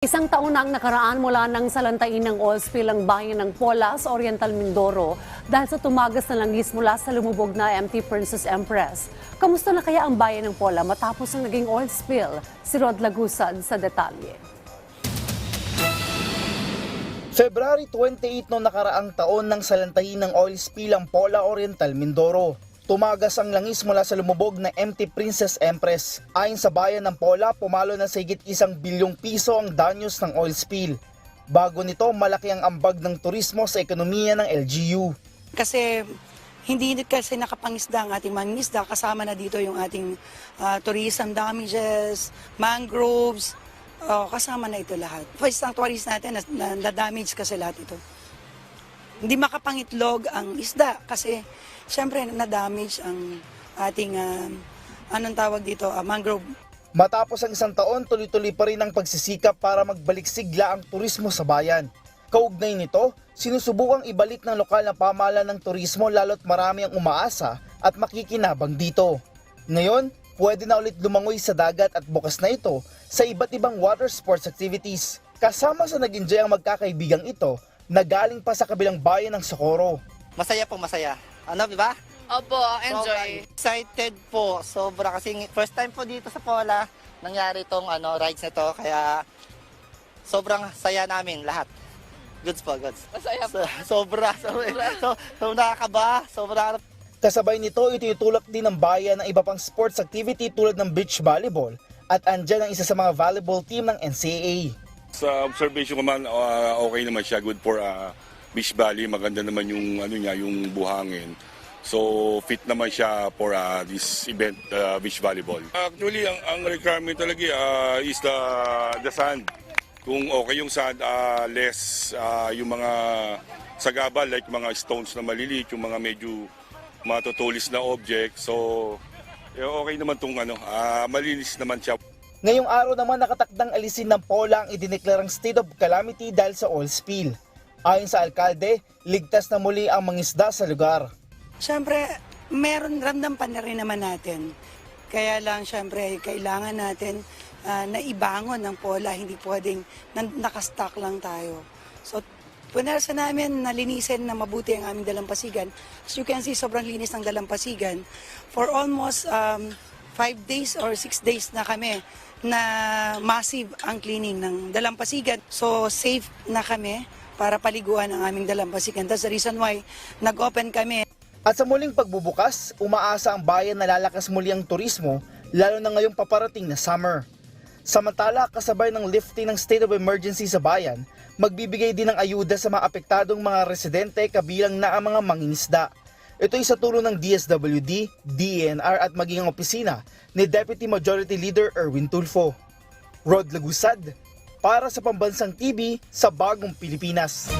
Isang taon na ang nakaraan mula nang salantain ng oil spill ang bayan ng Pola sa Oriental Mindoro dahil sa tumagas na langis mula sa lumubog na MT Princess Empress. Kamusta na kaya ang bayan ng Pola matapos ang naging oil spill? Si Rod Lagusad sa detalye. February 28 noong nakaraang taon nang salantahin ng oil spill ang Pola Oriental, Mindoro. Tumagas ang langis mula sa lumubog na MT Princess Empress. Ayon sa bayan ng Pola, pumalo na sa higit isang bilyong piso ang danyos ng oil spill. Bago nito, malaki ang ambag ng turismo sa ekonomiya ng LGU. Kasi hindi kasi nakapangisda ang ating mangingisda, kasama na dito yung ating ah, tourism damages, mangroves, oh, kasama na ito lahat. Ang tourist natin, na, na, damage kasi lahat ito. Hindi makapangitlog ang isda kasi syempre na-damage ang ating, ah, anong tawag dito, ah, mangrove Matapos ang isang taon, tuloy-tuloy pa rin ang pagsisikap para magbalik sigla ang turismo sa bayan. Kaugnay nito, sinusubukang ibalik ng lokal na pamahalaan ng turismo lalo't marami ang umaasa at makikinabang dito. Ngayon, pwede na ulit lumangoy sa dagat at bukas na ito sa iba't ibang water sports activities. Kasama sa nag-enjoy ang magkakaibigang ito na galing pa sa kabilang bayan ng Socorro. Masaya po, masaya. Ano, di ba? Opo, enjoy. Sobrang excited po. Sobra kasi first time po dito sa Pola nangyari tong ano, rides na to. Kaya sobrang saya namin lahat. Goods po, goods. Masaya po. So, sobra. Sobra. So, so, nakakaba. Sobra. Kasabay nito, itutulak din ng bayan ng iba pang sports activity tulad ng beach volleyball at andyan ang isa sa mga volleyball team ng NCAA. Sa observation ko man, ah, okay naman siya. Good for ah, Beach Valley. Maganda naman yung, ano niya, yung buhangin. So, fit naman siya for ah, this event, ah, beach volleyball. Actually, ang, ang requirement talaga ah, is the, the sand. Kung okay yung sand, ah, less ah, yung mga sagabal, like mga stones na maliliit, yung mga medyo matutulis na object. So, eh, okay naman tong ano, ah, malinis naman siya. Ngayong araw naman nakatakdang alisin ng Pola ang idineklarang state of calamity dahil sa oil spill. Ayon sa alkalde, ligtas na muli ang mangisda sa lugar. Siyempre, meron ramdam pa na rin naman natin. Kaya lang, siyempre, kailangan natin ah, na ibangon ng pola. Hindi pwedeng nakastock lang tayo. So, punersa namin na linisin na mabuti ang aming dalampasigan. As you can see, sobrang linis ng dalampasigan. For almost um, five days or six days na kami na massive ang cleaning ng dalampasigan. So, safe na kami para paliguan ang aming dalampasigan. That's the reason why nag-open kami At sa muling pagbubukas, umaasa ang bayan na lalakas muli ang turismo, lalo na ngayong paparating na summer. Samantala, kasabay ng lifting ng state of emergency sa bayan, magbibigay din ng ayuda sa mga apektadong mga residente kabilang na ang mga mangingisda. Ito ay sa tulong ng DSWD, DENR at maging ang opisina ni Deputy Majority Leader Erwin Tulfo. Rod Lagusad, para sa Pambansang TV sa Bagong Pilipinas.